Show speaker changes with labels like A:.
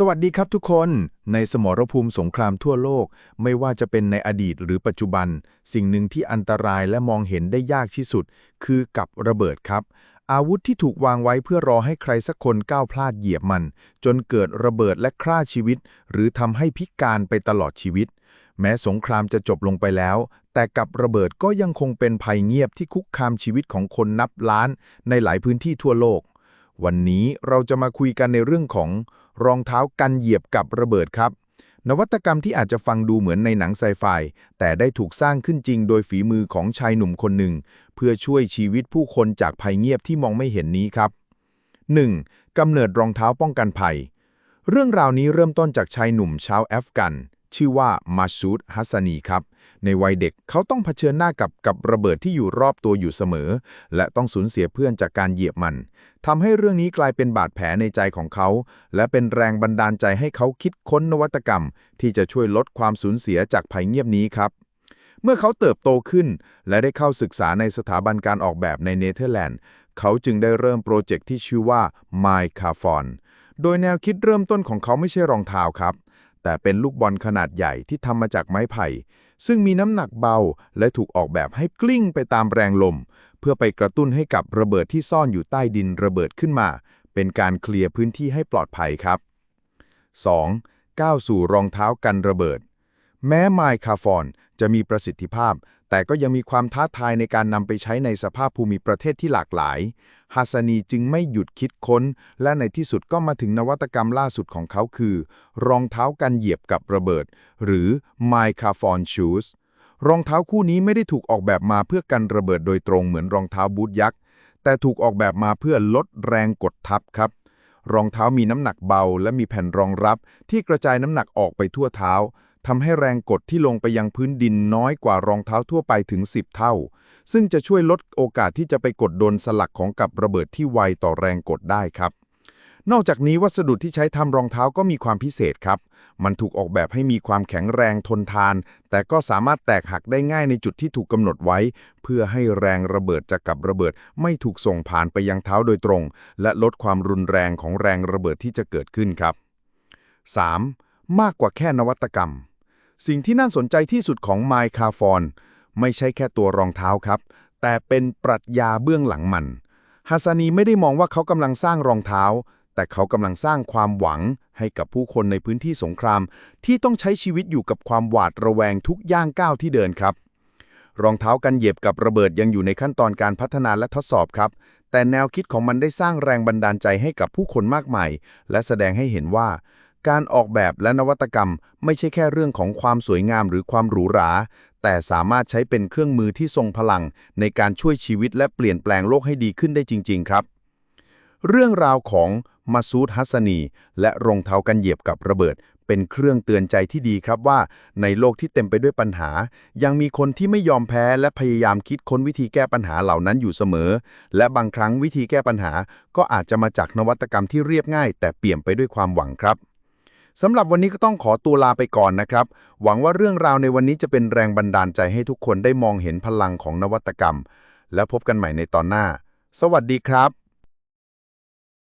A: สวัสดีครับทุกคน ในสมรภูมิสงครามทั่วโลก ไม่ว่าจะเป็นในอดีตหรือปัจจุบัน สิ่งหนึ่งที่อันตรายและมองเห็นได้ยากที่สุด คือกับระเบิดครับ อาวุธที่ถูกวางไว้เพื่อรอให้ใครสักคนก้าวพลาดเหยียบมัน จนเกิดระเบิดและฆ่าชีวิต หรือทำให้พิการไปตลอดชีวิต แม้สงครามจะจบลงไปแล้ว แต่กับระเบิดก็ยังคงเป็นภัยเงียบที่คุกคามชีวิตของคนนับล้าน ในหลายพื้นที่ทั่วโลก วันนี้เราจะมาคุยกันในเรื่องของรองเท้ากันเหยียบกับระเบิดครับ นวัตกรรมที่อาจจะฟังดูเหมือนในหนังไซไฟ แต่ได้ถูกสร้างขึ้นจริงโดยฝีมือของชายหนุ่มคนหนึ่ง เพื่อช่วยชีวิตผู้คนจากภัยเงียบที่มองไม่เห็นนี้ครับ 1. กำเนิดรองเท้าป้องกันภัย เรื่องราวนี้เริ่มต้นจากชายหนุ่มชาวแอฟกัน ชื่อว่ามาชูดฮัสซานีครับ ในวัยเด็กเขาต้องเผชิญหน้ากับกับระเบิดที่อยู่รอบตัวอยู่เสมอ และต้องสูญเสียเพื่อนจากการเหยียบมันทำให้เรื่องนี้กลายเป็นบาดแผลในใจของเขา และเป็นแรงบันดาลใจให้เขาคิดค้นนวัตกรรม ที่จะช่วยลดความสูญเสียจากภัยเงียบนี้ครับเมื่อเขาเติบโตขึ้น และได้เข้าศึกษาในสถาบันการออกแบบในเนเธอร์แลนด์ เขาจึงได้เริ่มโปรเจกต์ที่ชื่อว่า My c a f o n โดยแนวคิดเริ่มต้นของเขาไม่ใช่รองเท้าครับ แต่เป็นลูกบอลขนาดใหญ่ที่ทำมาจากไม้ไผ่ ซึ่งมีน้ำหนักเบาและถูกออกแบบให้กลิ้งไปตามแรงลม เพื่อไปกระตุ้นให้กับระเบิดที่ซ่อนอยู่ใต้ดินระเบิดขึ้นมา เป็นการเคลียร์พื้นที่ให้ปลอดภัยครับ 2. ก้าวสู่รองเท้ากันระเบิด แม้ไมคาฟอนจะมีประสิทธิภาพ แต่ก็ยังมีความท้าทายในการนำไปใช้ในสภาพภูมิประเทศที่หลากหลายฮัสนีจึงไม่หยุดคิดค้น และในที่สุดก็มาถึงนวัตกรรมล่าสุดของเขาคือ รองเท้ากันเหยียบกับระเบิด หรือ m y c a f o n Shoes รองเท้าคู่นี้ไม่ได้ถูกออกแบบมาเพื่อกันระเบิดโดยตรงเหมือนรองเท้าบูทยักษ์แต่ถูกออกแบบมาเพื่อลดแรงกดทับครับรองเท้ามีน้ำหนักเบา และมีแผ่นรองรับที่กระจายน้ำหนักออกไปทั่วเท้า ทำให้แรงกดที่ลงไปยังพื้นดินน้อยกว่ารองเท้าทั่วไปถึง 10 เท่า ซึ่งจะช่วยลดโอกาสที่จะไปกดโดนสลักของกับระเบิดที่ไวต่อแรงกดได้ครับ นอกจากนี้วัสดุที่ใช้ทำรองเท้าก็มีความพิเศษครับ มันถูกออกแบบให้มีความแข็งแรงทนทาน แต่ก็สามารถแตกหักได้ง่ายในจุดที่ถูกกำหนดไว้ เพื่อให้แรงระเบิดจากกับระเบิด ไม่ถูกส่งผ่านไปยังเท้าโดยตรง และลดความรุนแรงของแรงระเบิดที่จะเกิดขึ้นครับ 3. มากกว่าแค่นวัตกรรม สิ่งที่น่าสนใจที่สุดของไมคาฟอนไม่ใช่แค่ตัวรองเท้าครับ แต่เป็นปรัชญาเบื้องหลังมันฮัสซานีไม่ได้มองว่าเขากำลังสร้างรองเท้า แต่เขากำลังสร้างความหวังให้กับผู้คนในพื้นที่สงคราม ที่ต้องใช้ชีวิตอยู่กับความหวาดระแวงทุกย่างก้าวที่เดินครับ รองเท้ากันเหยียบกับระเบิดยังอยู่ในขั้นตอนการพัฒนาและทดสอบครับ แต่แนวคิดของมันได้สร้างแรงบันดาลใจให้กับผู้คนมากมาย และแสดงให้เห็นว่า การออกแบบและนวัตกรรมไม่ใช่แค่เรื่องของความสวยงามหรือความหรูหรา แต่สามารถใช้เป็นเครื่องมือที่ทรงพลัง ในการช่วยชีวิตและเปลี่ยนแปลงโลกให้ดีขึ้นได้จริง ๆ ครับ เรื่องราวของมาซูดฮัสซานี และรองเท้ากันเหยียบกับระเบิด เป็นเครื่องเตือนใจที่ดีครับว่า ในโลกที่เต็มไปด้วยปัญหา ยังมีคนที่ไม่ยอมแพ้และพยายามคิดค้นวิธีแก้ปัญหาเหล่านั้นอยู่เสมอ และบางครั้งวิธีแก้ปัญหาก็อาจจะมาจากนวัตกรรมที่เรียบง่าย แต่เปี่ยมไปด้วยความหวังครับ สำหรับวันนี้ก็ต้องขอตัวลาไปก่อนนะครับ หวังว่าเรื่องราวในวันนี้จะเป็นแรงบันดาลใจให้ทุกคนได้มองเห็นพลังของนวัตกรรม และพบกันใหม่ในตอนหน้า สวัสดีครับ